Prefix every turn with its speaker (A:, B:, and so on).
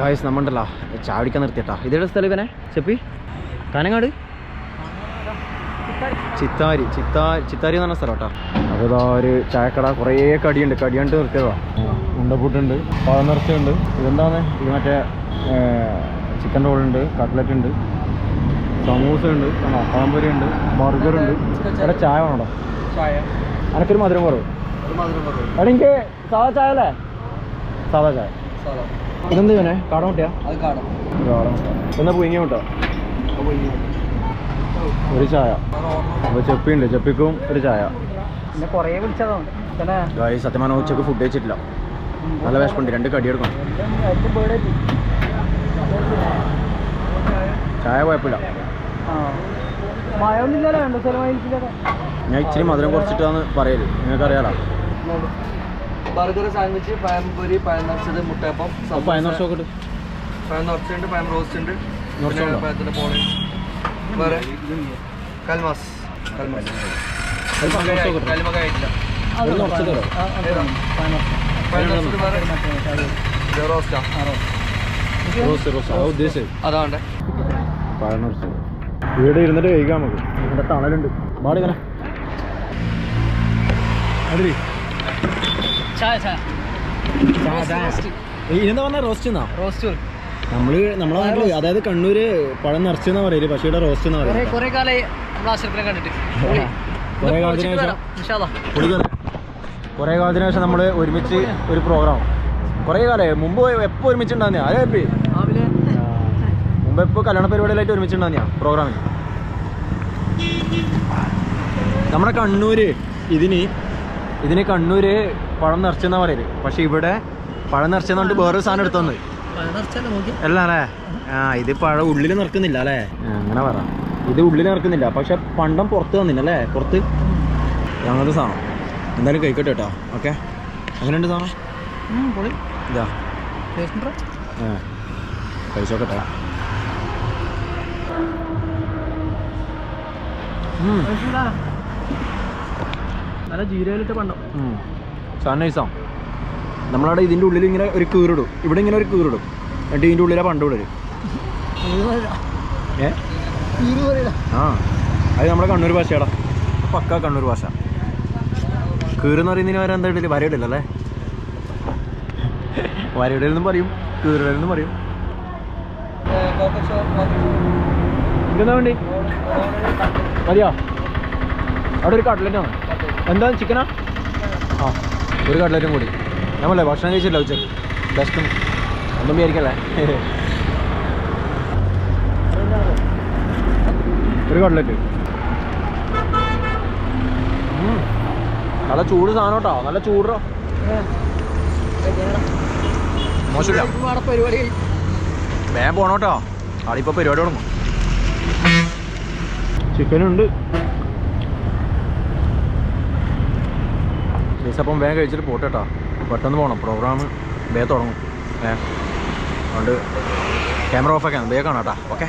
A: Guys നമ്മണ്ടല്ല. ചാടിക്കാൻ നിർത്തിയട്ടാ. ഇതേടെ സ്ഥലം ഇവനെ? ചെപ്പി? കാനങ്ങാട്? ചിത്താരി. ചിത്താ ചിത്താരി എന്ന് പറഞ്ഞ സ്ഥലം കേട്ടോ. അപ്പോൾ ഇതാ ഒരു ചായക്കട. കുറേ കടിയുണ്ട്. കടിയുണ്ട് നിർത്തിയതാ. ഉണ്ടപ്പൂട്ടുണ്ട് പഴം നിർത്തിയുണ്ട് ഇതെന്താണ്? ഇത് മറ്റേ ചിക്കൻ റോളുണ്ട് കട്ട്ലറ്റ് ഉണ്ട്. സമൂസ ഉണ്ട്. അപ്പാമ്പൊരി ഉണ്ട്. ബർഗർ ഉണ്ട്. ഇവിടെ ചായ വേണോടോ.
B: ചായ.
A: അനക്കൊരു മധുരം കുറവ്. എനിക്ക് സാധാ ചായ അല്ലേ? സാധാ ചായ. ഇതെന്ത് ഇവനെ? കാട മുട്ടിയാ കാട എന്നാ പുയിങ്ങ മുട്ട ഒരു ചായ. അപ്പോൾ ചെപ്പിയുണ്ട്. ചെപ്പിക്കും ഒരു ചായ. ഗായി സത്യമാന ഉച്ചയ്ക്ക് ഫുഡ് കഴിച്ചിട്ടില്ല. നല്ല വിശപ്പുണ്ട്. രണ്ട് കടി എടുക്കണം. ചായ കുഴപ്പമില്ല. ഞാൻ ഇച്ചിരി മധുരം കുറച്ചിട്ടാന്ന് പറയൽ. നിങ്ങൾക്ക് അറിയാലോ
B: ബർഗർ സാൻഡ്വിച്ച് പഴംപൊരി പഴം നിറച്ചത് മുട്ടയപ്പം
A: പഴം നോക്കിട്ട്
B: പഴം നിറച്ചുണ്ട് പഴം റോസ്റ്റ് ഉണ്ട്. പഴത്തിന്റെ പോള വേറെ? കൽമാസ്. കൽമാസ്. കൽമക ആയിട്ടില്ല. റോസ്റ്റാ
A: റോസ് റോസ് അത് ഉദ്ദേശിച്ചത്.
B: അതാണ്ടേ
A: പഴം നിറച്ചത് ഇവിടെ ഇരുന്നിട്ട് കഴിക്കാം നമുക്ക്. ഇവിടെ തണലുണ്ട്. പാടി ഇങ്ങനെ. അതിരി ഇതെന്താ പറഞ്ഞ റോസ്റ്റ് എന്നാ
B: റോസ്റ്റ്
A: നമ്മൾ നമ്മളെ നാട്ടിൽ അതായത് കണ്ണൂര് പഴം നിറച്ചെന്നാ പറയൽ പക്ഷേ ഇവിടെ റോസ്റ്റ് എന്നാ
B: കുറെ
A: പറയുന്നത്
B: കുറെ കാലമായി നമ്മൾ ആശുപത്രി കണ്ടിട്ട്.
A: കുറേ കാലത്തിന് ശേഷം കുറേ കാലത്തിന് ശേഷം നമ്മൾ ഒരുമിച്ച് ഒരു പ്രോഗ്രാം കുറേ കാലമായി മുമ്പ് എപ്പോ ഒരുമിച്ച് ഉണ്ടാകുന്ന എപ്പി?
B: രാവിലെ.
A: മുമ്പ് എപ്പോ കല്യാണ പരിപാടിയിലായിട്ട് ഒരുമിച്ച് ഉണ്ടാകുന്ന പ്രോഗ്രാമിന് നമ്മുടെ കണ്ണൂര് ഇതിന് ഇതിന് കണ്ണൂര് പഴം നിറച്ചെന്നാ പറയൽ. പക്ഷെ ഇവിടെ പഴം നിറച്ചെന്നുകൊണ്ട് വേറൊരു സാധനം
B: എടുത്തു
A: അല്ല അല്ലേ ആ ഇത് പഴം ഉള്ളിൽ നിറക്കുന്നില്ല അല്ലേ? അങ്ങനെ പറ. ഇത് ഉള്ളിൽ നിറക്കുന്നില്ല. പക്ഷെ പണ്ടം പുറത്ത് തന്നില്ല അല്ലേ? പുറത്ത്. അങ്ങനത്തെ സാധനം. എന്തായാലും കഴിക്കട്ടെ കേട്ടോ. ഓക്കെ. അങ്ങനെയുണ്ട് സാധനം ഇതാ. കഴിച്ചോക്കട്ടെ.
B: നല്ല ജീരയിലിട്ട് പണ്ടം.
A: ഉം. സാധനം നൈസാണ് നമ്മളവിടെ ഇതിന്റെ ഉള്ളിൽ ഇങ്ങനെ ഒരു കീറിടും. ഇവിടെ ഇങ്ങനെ ഒരു കീറിടും. എന്നിട്ട് ഇതിന്റെ ഉള്ളിലെ പണ്ട് വിടരും ഏ? ആ. അത് നമ്മുടെ കണ്ണൂർ ഭാഷയാടാ. പക്ക കണ്ണൂർ ഭാഷ. കീറെന്ന് പറയുന്നതിന് വരെ എന്താ ഇടൽ? വരയിടില്ല അല്ലേ? വരയിടലെന്നും പറയും കീറിടലെന്നും പറയും. ഇതെന്താ വേണ്ടി? മതിയോ? അവിടെ ഒരു കട്ട്ലറ്റാണ് എന്താ ചിക്കനാ? ആ. ഒരു കട്ട്ലറ്റും കൂടി. നമ്മളെ ഭക്ഷണം കഴിച്ചില്ല ഉച്ചയ്ക്ക് ബെസ്റ്റും ഒന്നും വിചാരിക്കല്ലേ ഒരു കട്ട്ലറ്റ്. നല്ല ചൂട് സാധനം കേട്ടോ. നല്ല ചൂടോ. മോശമില്ല. വേഗം പോണോട്ടോ ആളിപ്പോ പരിപാടി തുടങ്ങും. ചിക്കനുണ്ട് അപ്പം വേഗം കഴിച്ചിട്ട് പോട്ടെ കേട്ടോ പെട്ടെന്ന് പോകണം പ്രോഗ്രാം വേഗം തുടങ്ങും. ഏ. അതുകൊണ്ട് ക്യാമറ ഓഫ് ആക്കാൻ വേഗം കാണാം കേട്ടോ ഓക്കെ